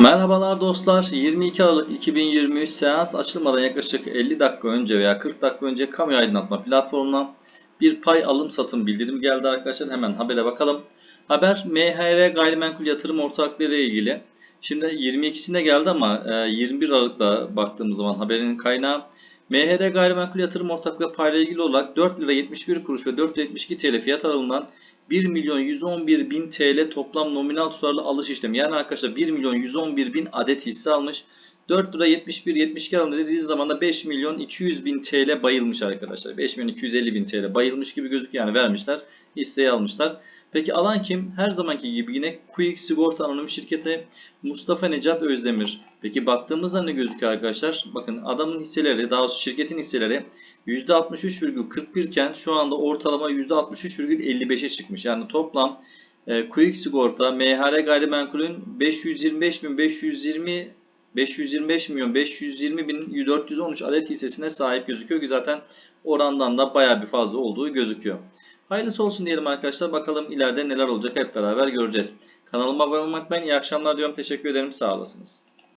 Merhabalar dostlar. 22 Aralık 2023 seans açılmadan yaklaşık 50 dakika önce veya 40 dakika önce kamu aydınlatma platformundan bir pay alım satım bildirim geldi arkadaşlar. Hemen habere bakalım. Haber MHR gayrimenkul yatırım ortaklığı ile ilgili. Şimdi 22'sinde geldi ama e, 21 Aralık'ta baktığımız zaman haberin kaynağı MHR gayrimenkul yatırım ortaklığı payla ilgili olarak 4 lira 71 kuruş ve 4 lira 72 TL fiyat aralığından 1 milyon 111 bin TL toplam nominal tutarlı alış işlemi. Yani arkadaşlar 1 milyon 111 bin adet hisse almış. 4 lira 71 72 aralığında dediğiniz zaman da 5 milyon 200 bin TL bayılmış arkadaşlar. 5 milyon 250 bin TL bayılmış gibi gözüküyor yani vermişler. Hisseyi almışlar. Peki alan kim? Her zamanki gibi yine Quick Sigorta Anonim Şirketi Mustafa Necat Özdemir. Peki baktığımızda ne gözüküyor arkadaşlar? Bakın adamın hisseleri daha doğrusu şirketin hisseleri %63,41 iken şu anda ortalama %63,55'e çıkmış. Yani toplam e, Quick Sigorta MHR gayrimenkulün 525 bin 520 525 milyon 520 bin 413 adet hissesine sahip gözüküyor ki zaten orandan da baya bir fazla olduğu gözüküyor. Hayırlısı olsun diyelim arkadaşlar. Bakalım ileride neler olacak hep beraber göreceğiz. Kanalıma abone olmayı unutmayın. İyi akşamlar diyorum. Teşekkür ederim. Sağ olasınız.